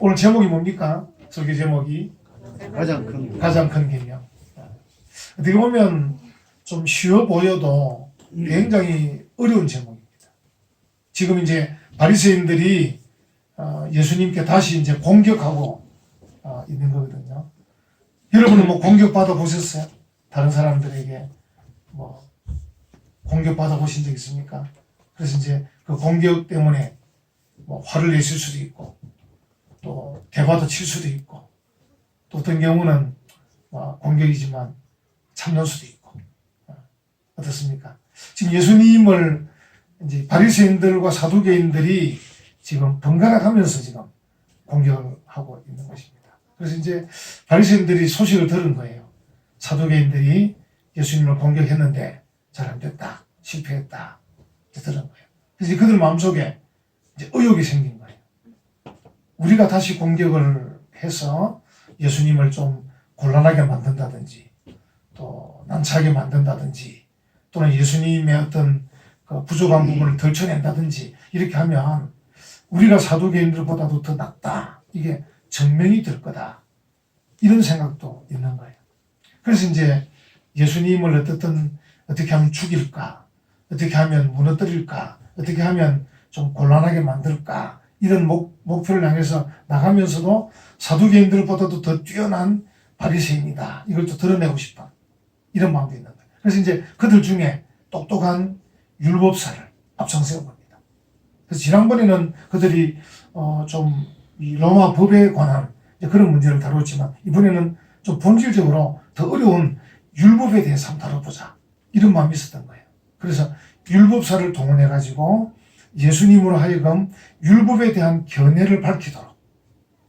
오늘 제목이 뭡니까? 설교 제목이 가장 큰 가장 큰 개명. 어떻게 보면 좀 쉬워 보여도 굉장히 어려운 제목입니다. 지금 이제 바리새인들이 어, 예수님께 다시 이제 공격하고 어, 있는 거거든요. 여러분은 뭐 공격받아 보셨어요? 다른 사람들에게 뭐 공격받아 보신 적 있습니까? 그래서 이제 그 공격 때문에 뭐 화를 내실 수도 있고 또 대화도 칠 수도 있고 또 어떤 경우는 뭐 공격이지만 참는 수도 있고 어, 어떻습니까? 지금 예수님을 이제 바리새인들과 사두개인들이 지금 번갈아 가면서 지금 공격을 하고 있는 것입니다. 그래서 이제 바리새인들이 소식을 들은 거예요. 사두개인들이 예수님을 공격했는데 잘 안 됐다, 실패했다 들은 거예요. 그래서 그들 마음속에 이제 의욕이 생긴 거예요. 우리가 다시 공격을 해서 예수님을 좀 곤란하게 만든다든지 또 난처하게 만든다든지 또는 예수님의 어떤 그 부족한 부분을 덜쳐낸다든지 이렇게 하면 우리가 사도개인들보다도 더 낫다. 이게 증명이 될 거다. 이런 생각도 있는 거예요. 그래서 이제 예수님을 어떻든 어떻게 하면 죽일까? 어떻게 하면 무너뜨릴까? 어떻게 하면 좀 곤란하게 만들까? 이런 목, 목표를 향해서 나가면서도 사두개인들보다도 더 뛰어난 바리새인이다. 이걸 또 드러내고 싶어. 이런 마음도 있는 거예요. 그래서 이제 그들 중에 똑똑한 율법사를 앞장세운 겁니다. 그래서 지난번에는 그들이 어좀이 로마 법에 관한 그런 문제를 다뤘지만 이번에는 좀 본질적으로 더 어려운 율법에 대해서 한번 다뤄보자 이런 마음이 있었던 거예요. 그래서 율법사를 동원해 가지고 예수님으로 하여금 율법에 대한 견해를 밝히도록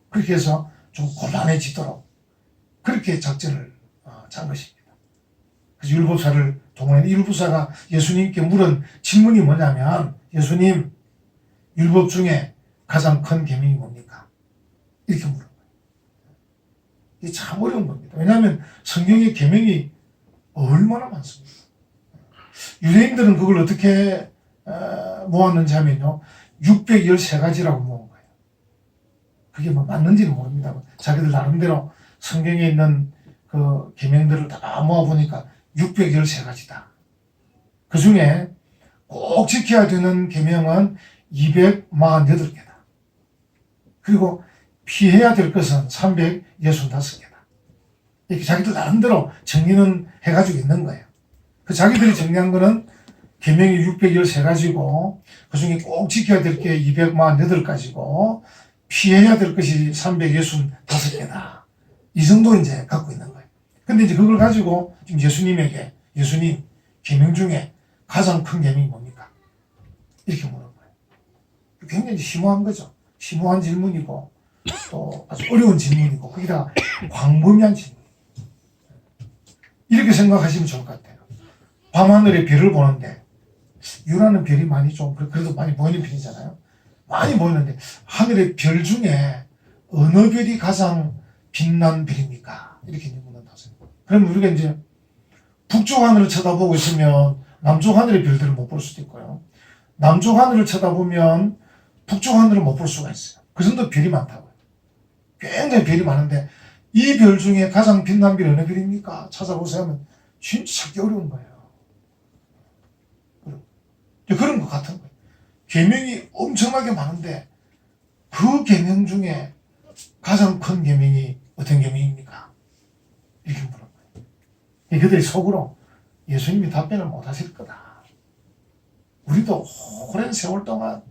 그렇게 해서 좀 곤란해지도록 그렇게 작전을 어, 짠 것입니다. 그래서 율법사를 동원해 율법사가 예수님께 물은 질문이 뭐냐면 예수님 율법 중에 가장 큰 계명이 뭡니까? 이렇게 물은. 이게 참 어려운 겁니다. 왜냐하면 성경의 계명이 얼마나 많습니다. 유대인들은 그걸 어떻게 어, 모았는지 하면요. 613가지라고 모은 거예요. 그게 뭐 맞는지는 모릅니다. 자기들 나름대로 성경에 있는 그 계명들을 다 모아보니까 613가지다. 그 중에 꼭 지켜야 되는 계명은 248개다. 그리고 피해야 될 것은 365개다. 이렇게 자기들 나름대로 정리는 해가지고 있는 거예요. 그 자기들이 정리한 거는 계명이 613가지고 그 중에 꼭 지켜야 될 게 248가지고 피해야 될 것이 365개다. 이 정도 이제 갖고 있는 거예요. 근데 이제 그걸 가지고 지금 예수님에게 예수님 계명 중에 가장 큰 계명이 뭡니까? 이렇게 물은 거예요. 굉장히 심오한 거죠. 심오한 질문이고 또 아주 어려운 질문이고 거기다 광범위한 질문. 이렇게 생각하시면 좋을 것 같아요. 밤하늘에 별을 보는데 유라는 별이 많이 좀 그래- 그래도 많이 보이는 편이잖아요. 많이 보이는데 하늘의 별 중에 어느 별이 가장 빛난 별입니까? 이렇게 묻는다세요. 그럼 우리가 이제 북쪽 하늘을 쳐다보고 있으면 남쪽 하늘의 별들을 못 볼 수도 있고요. 남쪽 하늘을 쳐다보면 북쪽 하늘을 못 볼 수가 있어요. 그 정도 별이 많다고요. 굉장히 별이 많은데 이 별 중에 가장 빛난 별 어느 별입니까? 찾아보세요 하면 진짜 찾기 어려운 거예요. 그런- 것 같은 거예요. 계명이 엄청나게 많은데 그 계명 중에 가장 큰 계명이 어떤 계명입니까? 이렇게 물은 그들이 속으로 예수님이 답변을 못 하실 거다. 우리도 오랜 세월 동안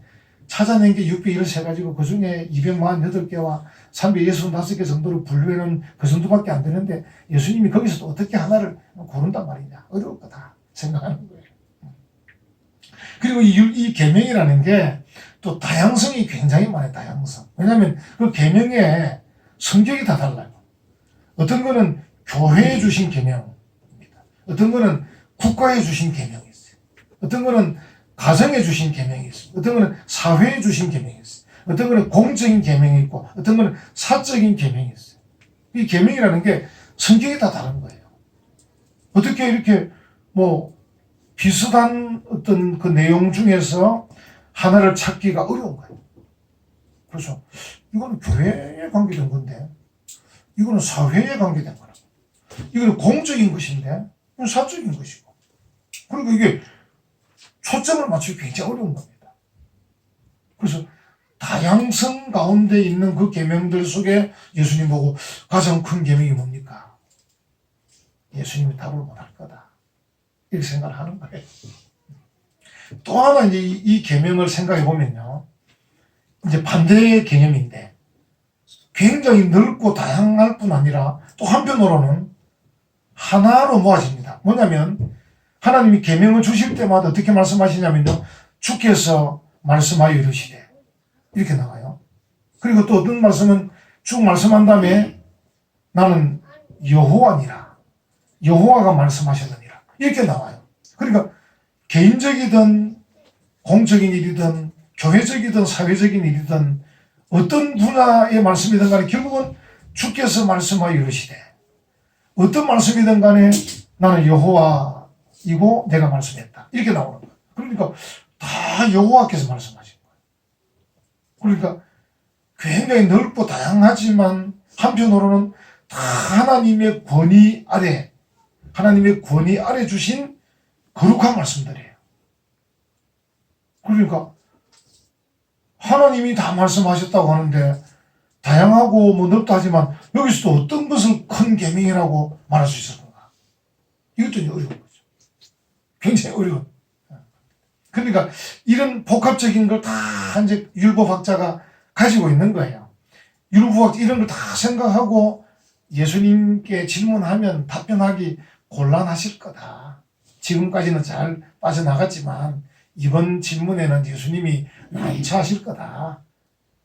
찾아낸 게613 가지고 그 중에 248개와 365개 정도를 분류해놓은 그 정도밖에 안 되는데 예수님이 거기서도 어떻게 하나를 고른단 말이냐. 어려울 거다 생각하는 거예요. 그리고 이, 율- 이 계명이라는 게 또 다양성이 굉장히 많아요. 다양성. 왜냐하면 그 계명에 성격이 다 달라요. 어떤 거는 교회에 주신 계명입니다. 어떤 거는 국가에 주신 계명이 있어요. 어떤 거는 가정에 주신 계명이 있어요. 어떤 거는 사회에 주신 계명이 있어요. 어떤 거는 공적인 계명이 있고 어떤 거는 사적인 계명이 있어요. 이 계명이라는 게 성격이 다 다른 거예요. 어떻게 이렇게 뭐 비슷한 어떤 그 내용 중에서 하나를 찾기가 어려운 거예요. 그래서 이거는 교회에 관계된 건데, 이거는 사회에 관계된 거라. 이거는 공적인 것인데, 이건 사적인 것이고. 그리고 이게 초점을 맞추기 굉장히 어려운 겁니다. 그래서 다양성 가운데 있는 그 계명들 속에 예수님 보고 가장 큰 계명이 뭡니까? 예수님이 답을 못할 거다. 이렇게 생각을 하는 거예요. 또 하나 이제 이, 이 계명을 생각해 보면요. 이제 반대의 개념인데 굉장히 넓고 다양할 뿐 아니라 또 한편으로는 하나로 모아집니다. 뭐냐면 하나님이 계명을 주실 때마다 어떻게 말씀하시냐면요. 주께서 말씀하여 이르시되 이렇게 나와요. 그리고 또 어떤 말씀은 쭉 말씀한 다음에 나는 여호와니라. 여호와가 말씀하셨느니라. 이렇게 나와요. 그러니까 개인적이든 공적인 일이든 교회적이든 사회적인 일이든 어떤 분야의 말씀이든 간에 결국은 주께서 말씀하여 이르시되 어떤 말씀이든 간에 나는 여호와이고 내가 말씀했다. 이렇게 나오는 거예요. 그러니까 다 여호와께서 말씀하신 거예요. 그러니까 굉장히 넓고 다양하지만 한편으로는 다 하나님의 권위 아래 하나님의 권위 아래 주신 거룩한 말씀들이에요. 그러니까 하나님이 다 말씀하셨다고 하는데 다양하고 뭐 넓다 하지만 여기서도 어떤 것을 큰 계명이라고 말할 수 있었는가? 이것도 어려운 거죠. 굉장히 어려운. 그러니까 이런 복합적인 걸 다 이제 율법학자가 가지고 있는 거예요. 율법학자 이런 걸 다 생각하고 예수님께 질문하면 답변하기 곤란하실 거다. 지금까지는 잘 빠져나갔지만 이번 질문에는 예수님이 난처하실 거다.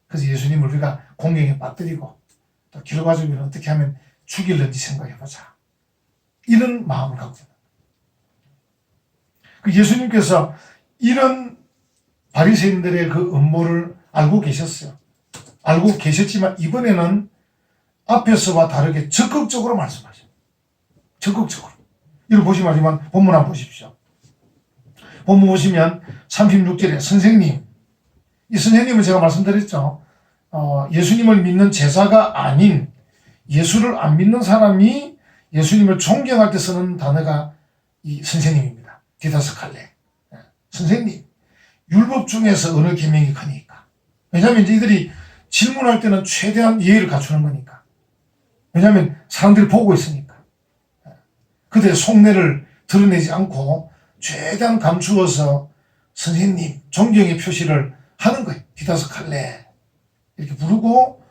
그래서 예수님을 우리가 공경에 빠뜨리고 또 기록가지고 어떻게 하면 죽일는지 생각해보자. 이런 마음을 갖고 있는 그 예수님께서 이런 바리새인들의 그 음모를 알고 계셨어요. 알고 계셨지만 이번에는 앞에서와 다르게 적극적으로 말씀하셔요. 적극적으로. 이걸 보시면 본문 한번 보십시오. 본문 보시면 36절에 선생님, 이 선생님은 제가 말씀드렸죠. 어, 예수님을 믿는 제자가 아닌 예수를 안 믿는 사람이 예수님을 존경할 때 쓰는 단어가 이 선생님입니다. 디다스 칼레. 예, 선생님, 율법 중에서 어느 계명이 크니까? 왜냐하면 이들이 질문할 때는 최대한 예의를 갖추는 거니까. 왜냐하면 사람들이 보고 있으니까. 예, 그들의 속내를 드러내지 않고 최대한 감추어서 선생님, 존경의 표시를 하는 거예요. 디다스 칼레. 이렇게 부르고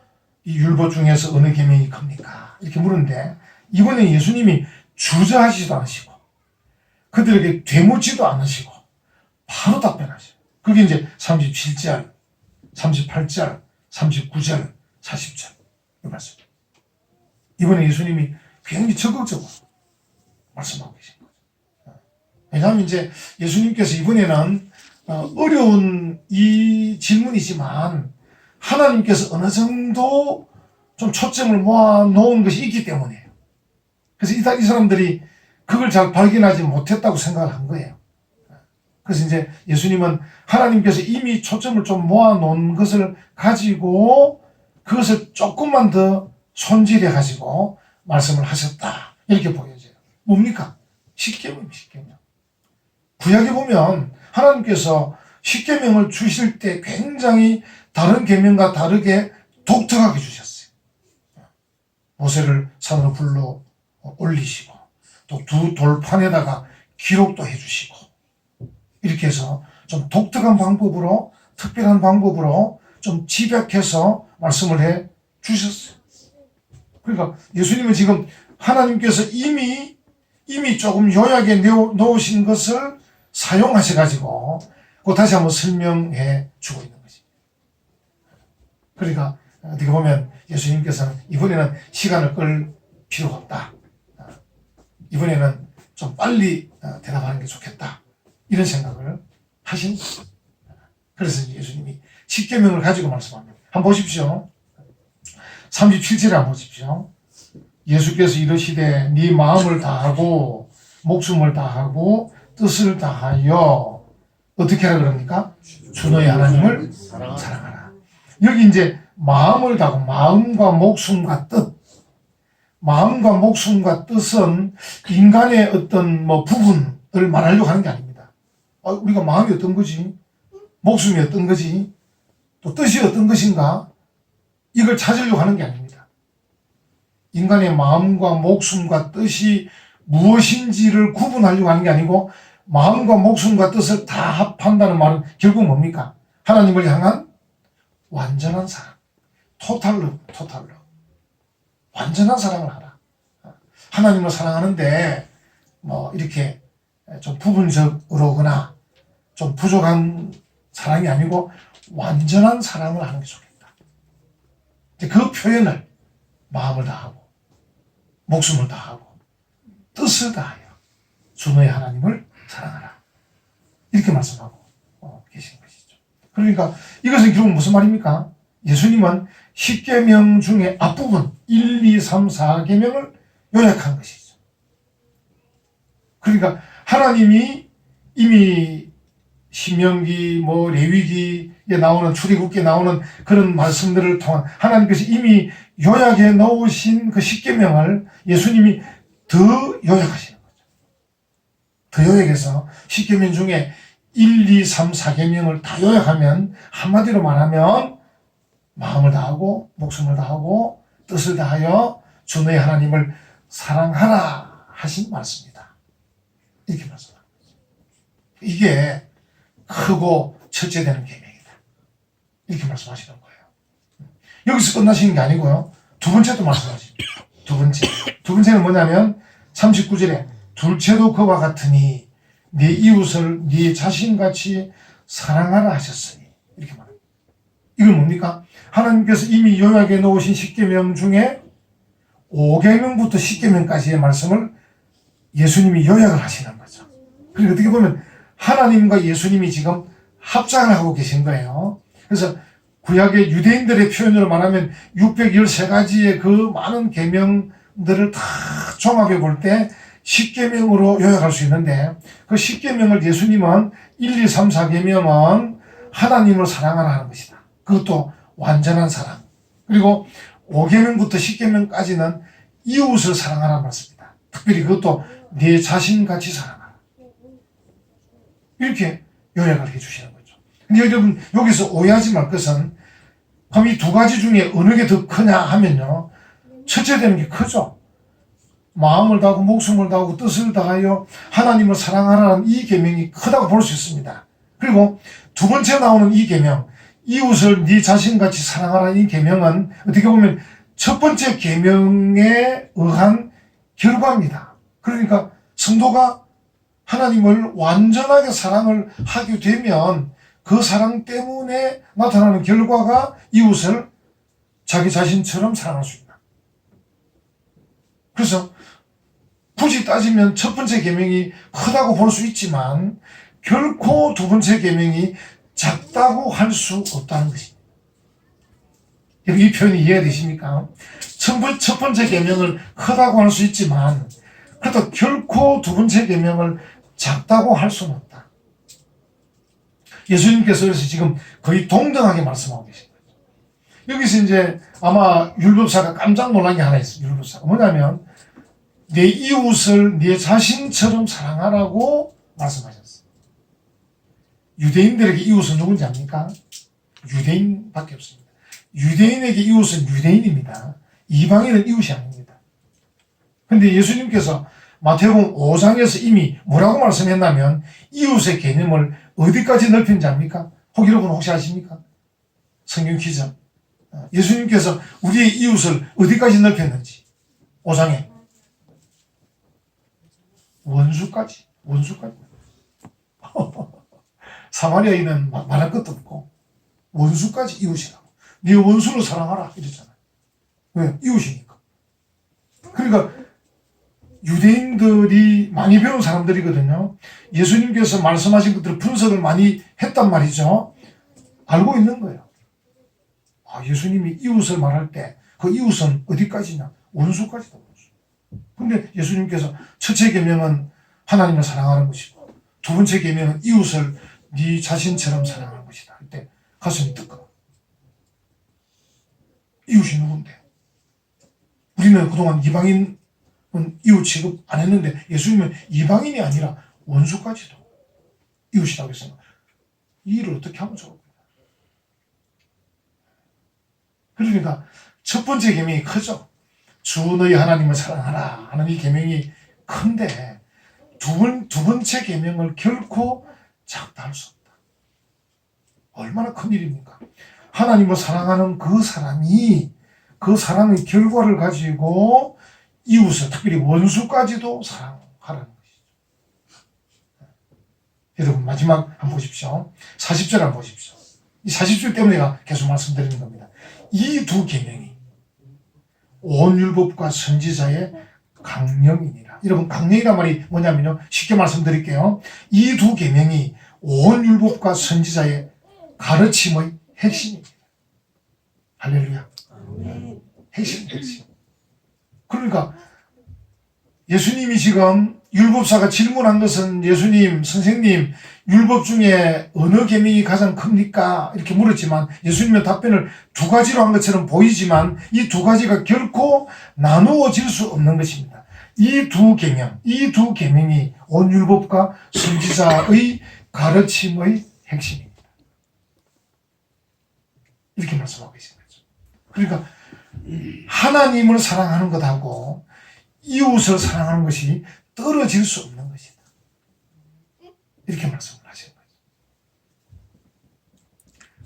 이 율법 중에서 어느 계명이 큽니까? 이렇게 물은데 이번에 예수님이 주저하시지도 않으시고 그들에게 되묻지도 않으시고 바로 답변하셔요. 그게 이제 37절, 38절, 39절, 40절 이 말씀. 이번에 예수님이 굉장히 적극적으로 말씀하고 계신 거죠. 왜냐하면 이제 예수님께서 이번에는 어, 어려운 이 질문이지만 하나님께서 어느 정도 좀 초점을 모아 놓은 것이 있기 때문이에요. 그래서 이, 이 사람들이 그걸 잘 발견하지 못했다고 생각을 한 거예요. 그래서 이제 예수님은 하나님께서 이미 초점을 좀 모아 놓은 것을 가지고 그것을 조금만 더 손질해 가지고 말씀을 하셨다. 이렇게 보여져요. 뭡니까? 십계명, 십계명. 구약에 보면 하나님께서 십계명을 주실 때 굉장히 다른 계명과 다르게 독특하게 주셨어요. 모세를 산으로 불러 올리시고 또 두 돌판에다가 기록도 해주시고 이렇게 해서 좀 독특한 방법으로 특별한 방법으로 좀 집약해서 말씀을 해 주셨어요. 그러니까 예수님은 지금 하나님께서 이미 이미 조금 요약에 놓으신 것을 사용하셔 가지고 그 다시 한번 설명해 주고 있는 거지. 그러니까 어떻게 보면 예수님께서는 이번에는 시간을 끌 필요가 없다. 이번에는 좀 빨리 어, 대답하는 게 좋겠다. 이런 생각을 하신 그래서 예수님이 십계명을 가지고 말씀합니다. 한번 보십시오. 37절에 한번 보십시오. 예수께서 이르시되 네 마음을 다하고 목숨을 다하고 뜻을 다하여 어떻게 하라 그럽니까? 주 너의 하나님을 사랑하라. 여기 이제 마음을 다하고 마음과 목숨과 뜻. 마음과 목숨과 뜻은 인간의 어떤 뭐 부분을 말하려고 하는 게 아닙니다. 아, 우리가 마음이 어떤 거지? 목숨이 어떤 거지? 또 뜻이 어떤 것인가? 이걸 찾으려고 하는 게 아닙니다. 인간의 마음과 목숨과 뜻이 무엇인지를 구분하려고 하는 게 아니고 마음과 목숨과 뜻을 다 합한다는 말은 결국 뭡니까? 하나님을 향한 완전한 사랑. 토탈러, 토탈러. 완전한 사랑을 하라. 하나님을 사랑하는데 뭐 이렇게 좀 부분적으로거나 좀 부족한 사랑이 아니고 완전한 사랑을 하는 게 좋겠다. 그 표현을 마음을 다하고 목숨을 다하고 뜻을 다하여 주 너의 하나님을 사랑하라. 이렇게 말씀하고 어, 계신 것이죠. 그러니까 이것은 결국 무슨 말입니까? 예수님은 10계명 중에 앞부분 1, 2, 3, 4계명을 요약한 것이죠. 그러니까 하나님이 이미 신명기 뭐 레위기에 나오는 출애굽기에 나오는 그런 말씀들을 통한 하나님께서 이미 요약해 놓으신 그 10계명을 예수님이 더 요약하시는 거죠. 더 요약해서 10계명 중에 1, 2, 3, 4계명을 다 요약하면 한마디로 말하면 마음을 다하고 목숨을 다하고 뜻을 다하여 주 너의 하나님을 사랑하라 하신 말씀이다. 이렇게 말씀합니다. 이게 크고 첫째 되는 계명 이렇게 말씀하시는 거예요. 여기서 끝나시는 게 아니고요. 두 번째도 말씀하십니다. 두 번째. 두 번째는 뭐냐면 39절에 둘째도 그와 같으니 네 이웃을 네 자신같이 사랑하라 하셨으니 이렇게 말합니다. 이건 뭡니까? 하나님께서 이미 요약해 놓으신 10계명 중에 5계명부터 10계명까지의 말씀을 예수님이 요약을 하시는 거죠. 그리고 어떻게 보면 하나님과 예수님이 지금 합작을 하고 계신 거예요. 그래서 구약의 유대인들의 표현으로 말하면 613가지의 그 많은 계명들을 다 종합해 볼 때 10계명으로 요약할 수 있는데 그 10계명을 예수님은 1, 2, 3, 4계명은 하나님을 사랑하라 하는 것이다. 그것도 완전한 사랑. 그리고 5계명부터 10계명까지는 이웃을 사랑하라는 말씀입니다. 특별히 그것도 내 자신같이 사랑하라. 이렇게 요약을 해주시는. 근데 여러분 여기서 오해하지 말 것은 그럼 이 두 가지 중에 어느 게 더 크냐 하면요. 첫째 되는 게 크죠. 마음을 다하고 목숨을 다하고 뜻을 다하여 하나님을 사랑하라는 이 계명이 크다고 볼 수 있습니다. 그리고 두 번째 나오는 이 계명 이웃을 네 자신같이 사랑하라는 이 계명은 어떻게 보면 첫 번째 계명에 의한 결과입니다. 그러니까 성도가 하나님을 완전하게 사랑을 하게 되면 그 사랑 때문에 나타나는 결과가 이웃을 자기 자신처럼 사랑할 수 있다. 그래서 굳이 따지면 첫 번째 계명이 크다고 볼 수 있지만 결코 두 번째 계명이 작다고 할 수 없다는 것입니다. 이 표현이 이해되십니까? 첫, 번째 계명을 크다고 할 수 있지만 그래도 결코 두 번째 계명을 작다고 할 수는. 예수님께서 그래서 지금 거의 동등하게 말씀하고 계신 거죠. 여기서 이제 아마 율법사가 깜짝 놀란 게 하나 있어요. 율법사가 뭐냐면 내 이웃을 내 자신처럼 사랑하라고 말씀하셨어요. 유대인들에게 이웃은 누군지 압니까? 유대인밖에 없습니다. 유대인에게 이웃은 유대인입니다. 이방인은 이웃이 아닙니다. 근데 예수님께서 마태복음 5장에서 이미 뭐라고 말씀했냐면 이웃의 개념을 어디까지 넓힌지 압니까? 혹 여러분 혹시 아십니까? 성경 퀴즈. 예수님께서 우리의 이웃을 어디까지 넓혔는지 5장에 원수까지 원수까지 사마리아인은 말할 것도 없고 원수까지 이웃이라고 네 원수를 사랑하라 이랬잖아요 왜? 이웃이니까 그러니까 유대인들이 많이 배운 사람들이거든요 예수님께서 말씀하신 것들을 분석을 많이 했단 말이죠 알고 있는 거예요 아, 예수님이 이웃을 말할 때 그 이웃은 어디까지냐 원수까지다 원수 근데 예수님께서 첫째 계명은 하나님을 사랑하는 것이고 두 번째 계명은 이웃을 네 자신처럼 사랑하는 것이다. 그때 가슴이 뜨거. 이웃이 누군데? 우리는 그동안 이방인은 이웃 취급 안 했는데 예수님은 이방인이 아니라 원수까지도 이웃이라고 했습니다. 이 일을 어떻게 하면 좋을까요? 그러니까 첫 번째 계명이 크죠. 주 너희 하나님을 사랑하라 하는 이 계명이 큰데 두, 번, 두 번째 계명을 결코 작다 할 수 없다. 얼마나 큰 일입니까? 하나님을 사랑하는 그 사람이 그 사랑의 결과를 가지고 이웃을 특별히 원수까지도 사랑하라는 것이죠. 여러분 마지막 한번 보십시오. 40절 한번 보십시오. 이 40절 때문에 제가 계속 말씀드리는 겁니다. 이 두 계명이 온 율법과 선지자의 강령이니라. 여러분 강령이란 말이 뭐냐면요. 쉽게 말씀드릴게요. 이 두 계명이 온 율법과 선지자의 가르침의 핵심입니다. 할렐루야. 핵심, 핵심. 그러니까 예수님이 지금 율법사가 질문한 것은 예수님, 선생님, 율법 중에 어느 계명이 가장 큽니까? 이렇게 물었지만 예수님의 답변을 두 가지로 한 것처럼 보이지만 이 두 가지가 결코 나누어질 수 없는 것입니다. 이 두 계명, 이 두 계명이 온 율법과 선지자의 가르침의 핵심입니다. 이렇게 말씀하고 계신 거죠. 그러니까 하나님을 사랑하는 것하고 이웃을 사랑하는 것이 떨어질 수 없는 것이다. 이렇게 말씀을 하시는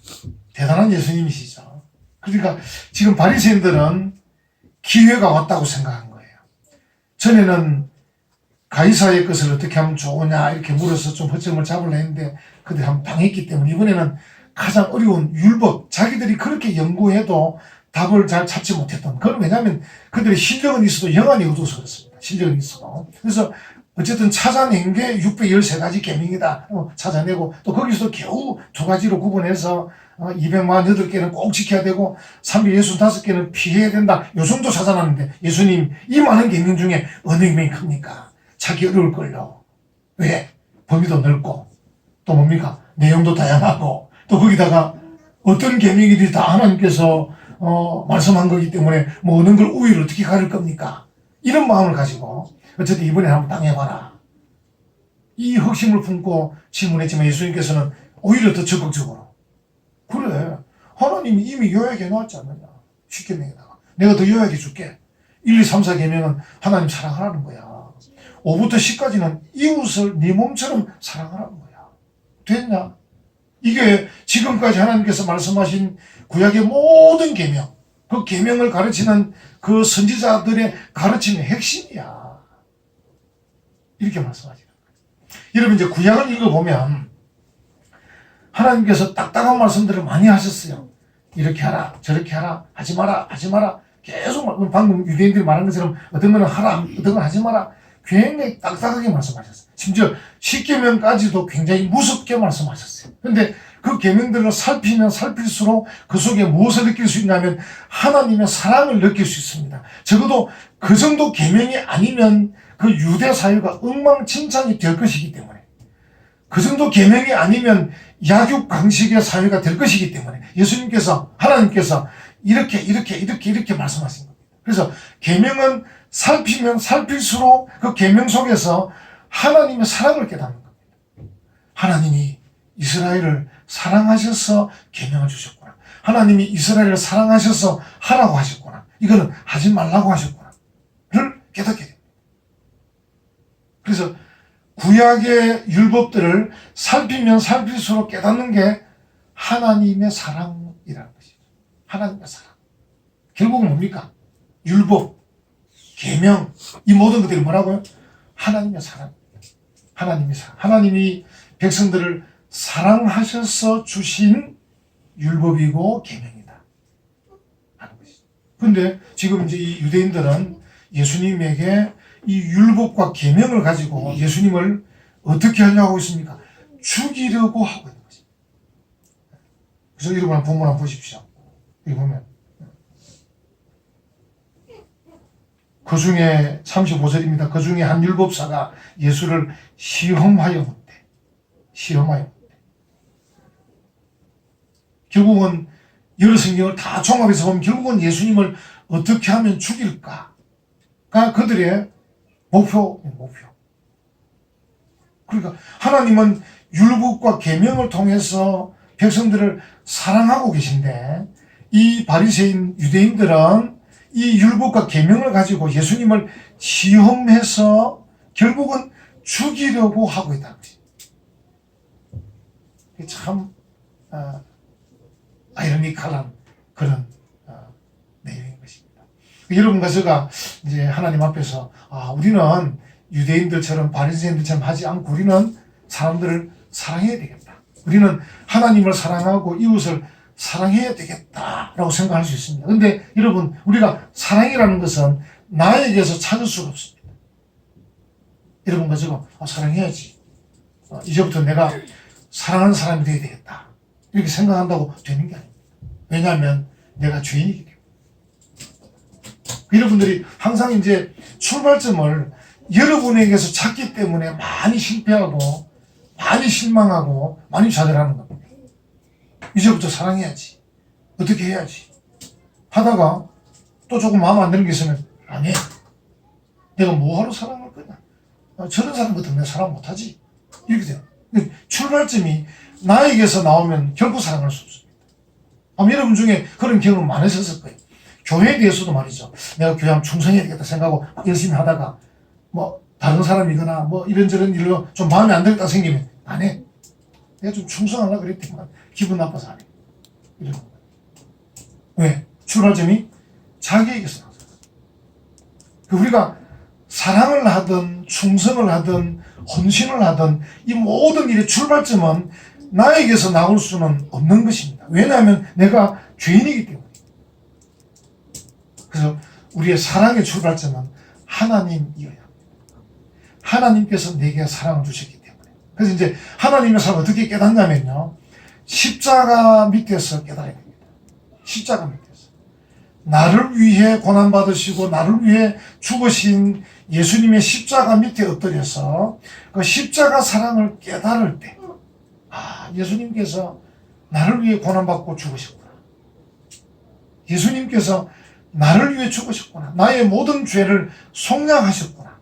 거죠. 대단한 예수님이시죠. 그러니까 지금 바리새인들은 기회가 왔다고 생각한 거예요. 전에는 가이사의 것을 어떻게 하면 좋으냐 이렇게 물어서 좀 허점을 잡으려 했는데 그들이 한번 당했기 때문에 이번에는 가장 어려운 율법 자기들이 그렇게 연구해도 답을 잘 찾지 못했던 그건 왜냐하면 그들의 실력은 있어도 영안이 어두워서 그렇습니다. 실력은 있어도 그래서 어쨌든 찾아낸 게 613가지 계명이다 어, 찾아내고 또 거기서 겨우 두 가지로 구분해서 어, 248개는 꼭 지켜야 되고 365개는 피해야 된다 요 정도 찾아놨는데 예수님 이 많은 계명 중에 어느 계명이 큽니까? 찾기 어려울걸요 왜? 범위도 넓고 또 뭡니까? 내용도 다양하고 또 거기다가 어떤 계명이들이 다 하나님께서 어, 말씀한 거기 때문에 뭐 어느 걸 우위를 어떻게 가릴 겁니까? 이런 마음을 가지고 어쨌든 이번에 한번 당해봐라. 이核심을 품고 질문했지만 예수님께서는 오히려 더 적극적으로. 그래. 하나님이 이미 요약해 놓았지 않느냐 10계명에다가. 내가 더 요약해 줄게. 1, 2, 3, 4 계명은 하나님 사랑하라는 거야. 5부터 10까지는 이웃을 네 몸처럼 사랑하라는 거야. 됐냐? 이게 지금까지 하나님께서 말씀하신 구약의 모든 계명, 그 계명을 가르치는 그 선지자들의 가르침의 핵심이야. 이렇게 말씀하시는 거예요. 여러분 이제 구약을 읽어보면 하나님께서 딱딱한 말씀들을 많이 하셨어요. 이렇게 하라, 저렇게 하라, 하지 마라, 하지 마라. 계속 말- 방금 유대인들이 말한 것처럼 어떤 거는 하라, 어떤 건 하지 마라. 굉장히 딱딱하게 말씀하셨어요. 심지어 십계명까지도 굉장히 무섭게 말씀하셨어요. 근데 그 계명들을 살피면 살필수록 그 속에 무엇을 느낄 수 있냐면 하나님의 사랑을 느낄 수 있습니다. 적어도 그 정도 계명이 아니면 그 유대 사회가 엉망진창이 될 것이기 때문에 그 정도 계명이 아니면 약육 강식의 사회가 될 것이기 때문에 예수님께서 하나님께서 이렇게 이렇게 이렇게 이렇게 말씀하신 겁니다. 그래서 계명은 살피면 살필수록 그 계명 속에서 하나님의 사랑을 깨닫는 겁니다. 하나님이 이스라엘을 사랑하셔서 계명을 주셨구나. 하나님이 이스라엘을 사랑하셔서 하라고 하셨구나. 이거는 하지 말라고 하셨구나.를 깨닫게 됩니다. 그래서 구약의 율법들을 살피면 살필수록 깨닫는 게 하나님의 사랑이라는 것이죠. 하나님의 사랑. 결국은 뭡니까? 율법, 계명, 이 모든 것들이 뭐라고요? 하나님의 사랑. 하나님의 사랑. 하나님이 백성들을 사랑하셔서 주신 율법이고 계명이다. 하는 것이죠. 근데 지금 이제 이 유대인들은 예수님에게 이 율법과 계명을 가지고 예수님을 어떻게 하려고 있습니까? 죽이려고 하고 있는 것입니다. 그래서 여러분 본문 한번 보십시오. 여기 보면 그 중에 35절입니다. 그 중에 한 율법사가 예수를 시험하여 묻되 시험하여 묻되 결국은 여러 성경을 다 종합해서 보면 결국은 예수님을 어떻게 하면 죽일까가 그들의 목표, 목표. 그러니까 하나님은 율법과 계명을 통해서 백성들을 사랑하고 계신데 이 바리새인 유대인들은 이 율법과 계명을 가지고 예수님을 시험해서 결국은 죽이려고 하고. 이게 참 어, 아이러니컬한 그런 어, 내용인 것입니다. 여러분과 제가 이제 하나님 앞에서 아 우리는 유대인들처럼 바리새인들처럼 하지 않고 우리는 사람들을 사랑해야 되겠다. 우리는 하나님을 사랑하고 이웃을 사랑해야 되겠다라고 생각할 수 있습니다. 근데 여러분 우리가 사랑이라는 것은 나에게서 찾을 수가 없습니다. 여러분과 제가 아, 사랑해야지. 어, 이제부터 내가 사랑하는 사람이 되어야 되겠다. 이렇게 생각한다고 되는 게 아닙니다. 왜냐하면 내가 죄인이기 때문에. 여러분들이 항상 이제 출발점을 여러분에게서 찾기 때문에 많이 실패하고 많이 실망하고 많이 좌절하는 겁니다. 이제부터 사랑해야지. 어떻게 해야지. 하다가 또 조금 마음 안 드는 게 있으면 안 해. 내가 뭐하러 사랑할 거냐. 아, 저런 사람 같으면 내가 사랑 못하지. 이렇게 돼요. 출발점이 나에게서 나오면 결코 사랑할 수 없습니다. 아마 여러분 중에 그런 경험 많으셨을 거예요. 교회에 대해서도 말이죠. 내가 교회 하면 충성해야 되겠다 생각하고 막 열심히 하다가 뭐 다른 사람이거나 뭐 이런저런 일로 좀 마음에 안 들다 생기면 안 해. 내가 좀 충성하려고 그랬더만 기분 나빠서 안 해. 이런 거예요. 왜? 출발점이 자기에게서 나서. 그 우리가 사랑을 하든 충성을 하든 헌신을 하든 이 모든 일의 출발점은 나에게서 나올 수는 없는 것입니다. 왜냐하면 내가 죄인이기 때문에. 그래서 우리의 사랑의 출발점은 하나님이어야 합니다. 하나님께서 내게 사랑을 주셨기 때문에. 그래서 이제 하나님의 사랑 어떻게 깨닫냐면요. 십자가 밑에서 깨달아야 됩니다. 십자가 밑에서. 나를 위해 고난받으시고 나를 위해 죽으신 예수님의 십자가 밑에 엎드려서 그 십자가 사랑을 깨달을 때, 아, 예수님께서 나를 위해 고난받고 죽으셨구나. 예수님께서 나를 위해 죽으셨구나. 나의 모든 죄를 속량하셨구나.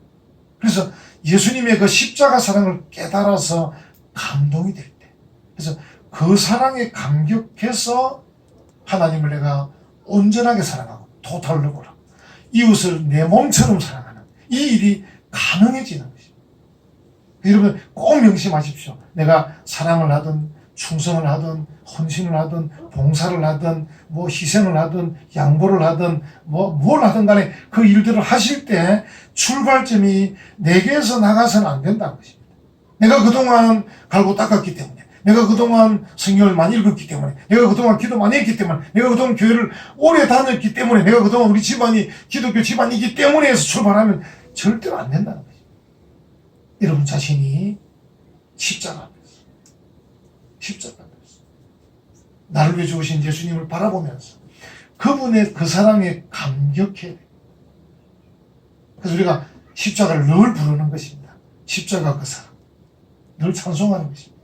그래서 예수님의 그 십자가 사랑을 깨달아서 감동이 될 때. 그래서 그 사랑에 감격해서 하나님을 내가 온전하게 사랑하고 토탈로고라 이웃을 내 몸처럼 사랑하는 이 일이 가능해지는 것입니다. 여러분 꼭 명심하십시오. 내가 사랑을 하든 충성을 하든 헌신을 하든 봉사를 하든 뭐 희생을 하든 양보를 하든 뭐 뭘 하든 간에 그 일들을 하실 때 출발점이 내게서 나가서는 안 된다는 것입니다. 내가 그동안 갈고 닦았기 때문에 내가 그동안 성경을 많이 읽었기 때문에, 내가 그동안 기도 많이 했기 때문에, 내가 그동안 교회를 오래 다녔기 때문에, 내가 그동안 우리 집안이 기독교 집안이기 때문에 해서 출발하면 절대로 안 된다는 거죠. 여러분 자신이 십자가 앞에서, 십자가 앞에서, 나를 위해 죽으신 예수님을 바라보면서, 그분의 그 사랑에 감격해야 돼요. 그래서 우리가 십자가를 늘 부르는 것입니다. 십자가 그 사랑. 늘 찬송하는 것입니다.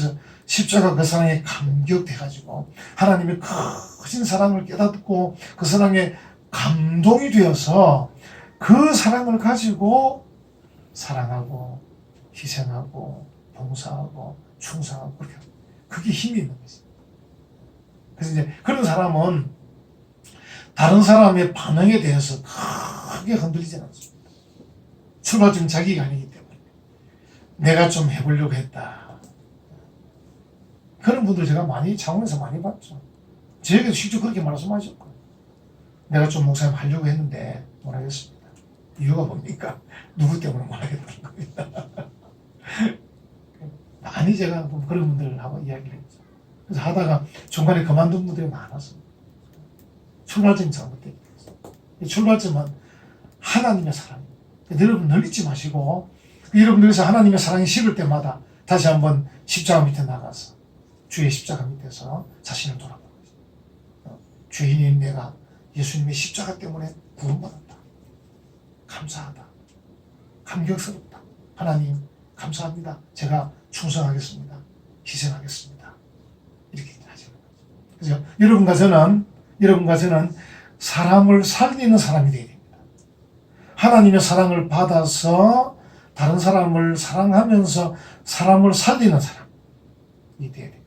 그래서 십자가 그 사랑에 감격돼가지고 하나님의 크신 사랑을 깨닫고 그 사랑에 감동이 되어서 그 사랑을 가지고 사랑하고 희생하고 봉사하고 충성하고 그렇게 그게 힘이 있는 거지. 그래서 이제 그런 사람은 다른 사람의 반응에 대해서 크게 흔들리지 않습니다. 출발점 자기가 아니기 때문에 내가 좀 해보려고 했다. 그런 분들 제가 많이 창원에서 많이 봤죠. 저에게도 실제 그렇게 말씀하셨고 내가 좀 목사님 하려고 했는데 못하겠습니다. 이유가 뭡니까? 누구 때문에 못하겠다는 겁니다. 많이 제가 그런 분들하고 이야기를 했죠. 그래서 하다가 중간에 그만둔 분들이 많았습니다. 출발점이 거예요. 출발점은 하나님의 사랑입니다. 여러분 널리지 마시고 여러분들에서 하나님의 사랑이 식을 때마다 다시 한번 십자가 밑에 나가서 주의 십자가 밑에서 자신을 돌아보는 거죠. 어, 죄인인 내가 예수님의 십자가 때문에 구원받았다. 감사하다. 감격스럽다. 하나님, 감사합니다. 제가 충성하겠습니다. 희생하겠습니다. 이렇게 하시는 거죠. 그죠? 여러분과 저는 여러분과 저는 사람을 살리는 사람이 되어야 됩니다. 하나님의 사랑을 받아서 다른 사람을 사랑하면서 사람을 살리는 사람이 되어야 됩니다.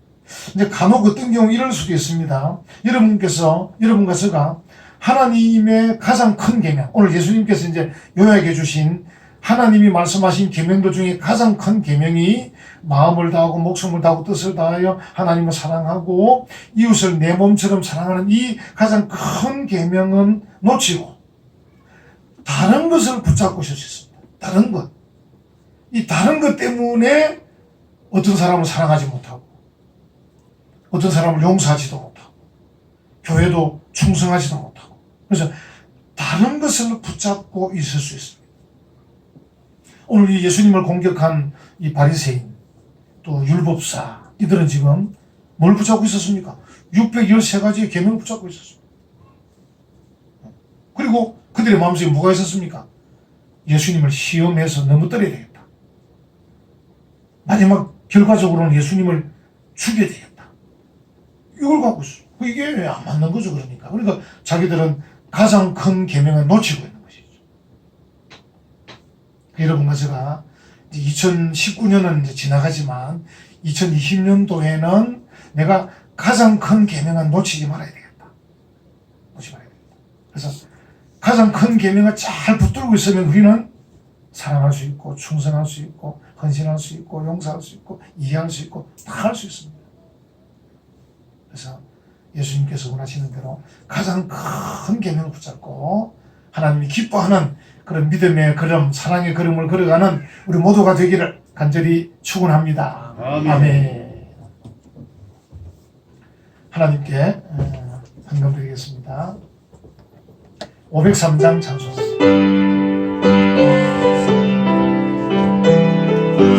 이제 간혹 어떤 경우 이럴 수도 있습니다. 여러분께서 여러분과 제가 하나님의 가장 큰 계명 오늘 예수님께서 이제 요약해 주신 하나님이 말씀하신 계명도 중에 가장 큰 계명이 마음을 다하고 목숨을 다하고 뜻을 다하여 하나님을 사랑하고 이웃을 내 몸처럼 사랑하는 이 가장 큰 계명은 놓치고 다른 것을 붙잡고 있습니다. 다른 것. 이 다른 것 때문에 어떤 사람을 사랑하지 못하고 어떤 사람을 용서하지도 못하고 교회도 충성하지도 못하고 그래서 다른 것을 붙잡고 있을 수 있습니다. 오늘 이 예수님을 공격한 이 바리새인 또 율법사 이들은 지금 뭘 붙잡고 있었습니까? 613가지의 계명을 붙잡고 있었습니다. 그리고 그들의 마음속에 뭐가 있었습니까? 예수님을 시험해서 넘어뜨려야 되겠다. 마지막 결과적으로는 예수님을 죽여야 되겠다. 이걸 갖고 있어. 그 이게 왜 안 맞는 거죠, 그러니까. 그러니까 자기들은 가장 큰 계명을 놓치고 있는 것이죠. 여러분과 제가 2019년은 이제 지나가지만 2020년도에는 내가 가장 큰 계명은 놓치지 말아야 되겠다. 놓치지 말아야 되겠다. 그래서 가장 큰 계명을 잘 붙들고 있으면 우리는 사랑할 수 있고 충성할 수 있고 헌신할 수 있고 용서할 수 있고 이해할 수 있고 다 할 수 있습니다. 그래서 예수님께서 원하시는 대로 가장 큰 계명을 붙잡고 하나님이 기뻐하는 그런 믿음의 걸음, 사랑의 걸음을 걸어가는 우리 모두가 되기를 간절히 축원합니다. 아멘. 아멘. 하나님께 어, 헌금 드리겠습니다. 503장 찬송.